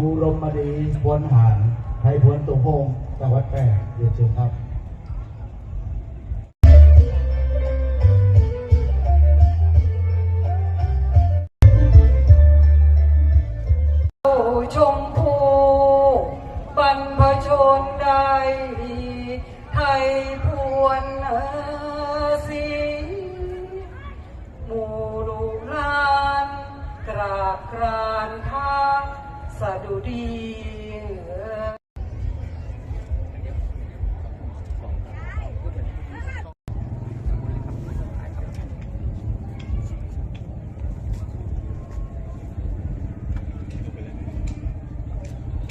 รูรมดีพวนหานไทยพวนตุงพงจังหวัดแพร่เรียนเชิญครับชมพูบรรพชนได้ดีไทยพวนเอสีหมู่ลูกหลานกราบกรานท สะดุดี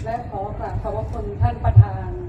และขอกราบขอบพระคุณท่านประธาน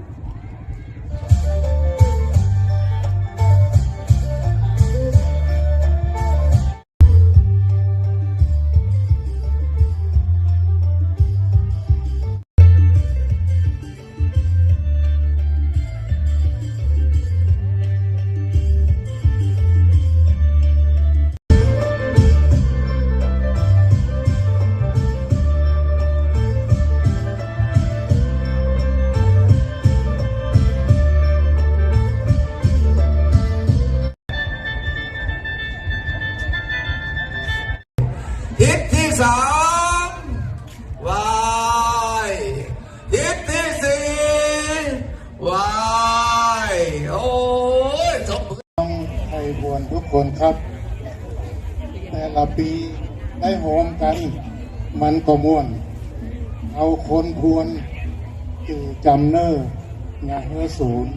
วายโอ้ยสมต้องไทยพวนทุกคนครับ แต่ละปีได้โหมกัน มันก็ม่วน เอาคนพวนจือจำเนอร์งาเฮือศูนย์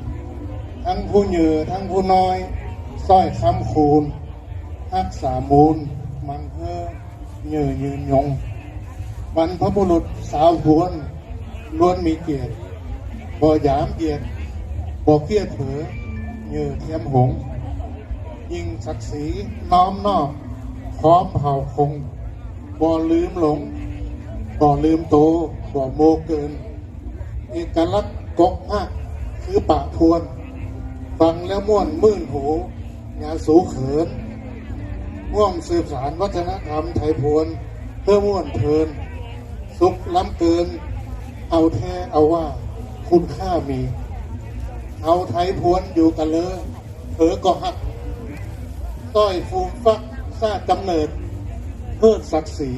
ทั้งผู้เหยือทั้งผู้น้อยสร้อยคำคูณทักษามูล มันเฮือเหยือยืนยงบรรพบุรุษสาวพวนล้วนมีเกียรติ บ่หยามเกียรติบ่เกียรติเผลอเหยือเทียมหง ยิ่งศักดิ์ศรีน้อมนอบพร้อมเผ่าคงบ่ลืมหลงบ่ลืมโตบ่โมเกิน เอกลักษณ์กกภาคคือปะพวน ฟังแล้วม่วนมื่นหูงาสูเขินม่วงสืบสารวัฒนธรรมไทยพวนเพื่อม่วนเพลิน สุขล้ำเกิน เอาแท้เอาว่า คุณค่ามี เอาไทยพวนอยู่กันเลยเผลอก็หัก ต้อยฟูมฟักซาดกำเนิด เพื่อศักดิ์ศรี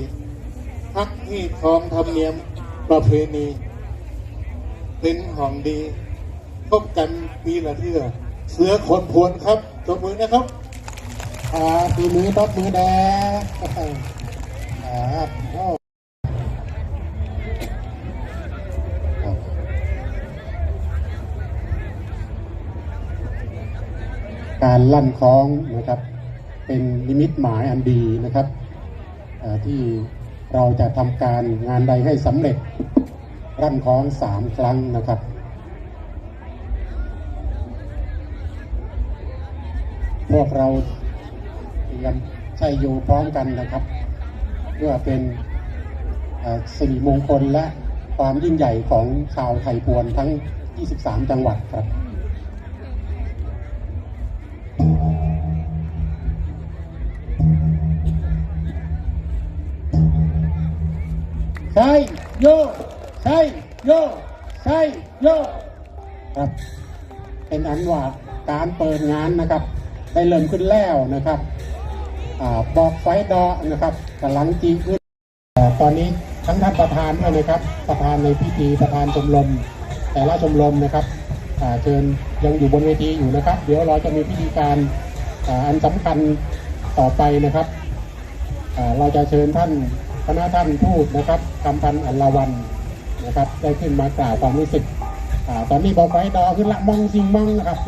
พักที่ครองธรรมเนียมประเพณี เป็นของดีพบกันปีละเทื่อเสือคนพวนครับตบมือนะครับอ่าปีนี้ตบมือแดงอ่าโอ้ครับ การลั่นคล้องนะครับ เป็นนิมิตหมายอันดีนะครับที่เราจะทำการงานใดให้สำเร็จรั่นคล้องสามครั้งนะครับพวกเราเตรียมใช้อยู่พร้อมกันนะครับ เพื่อเป็นเอ่มงคลและความยิ่งใหญ่ของชาวไทยพวนทั้ง 23 จังหวัดครับ ใช่โยใช่โยใช่โยครับเป็นอันว่าการเปิดงานนะครับ ได้เริ่มขึ้นแล้วนะครับอบอกไฟดอนะครับกำลังจีขึ้นอ่าตอนนี้ทั้งท่านประธานด้วยนะครับ ประธานในพิธีประธานชมรมแต่ละชมรมนะครับเชิญยังอยู่บนเวทีอยู่นะครับ เดี๋ยวเราจะมีพิธีการออันสำคัญต่อไปนะครับเราจะเชิญท่าน คณะท่านทูตนะครับคำพันอัลลาวันนะครับได้ขึ้นมากล่าวความรู้สึกตอนนี้บอกไฟดอขึ้นละมองสิงมองนะครับ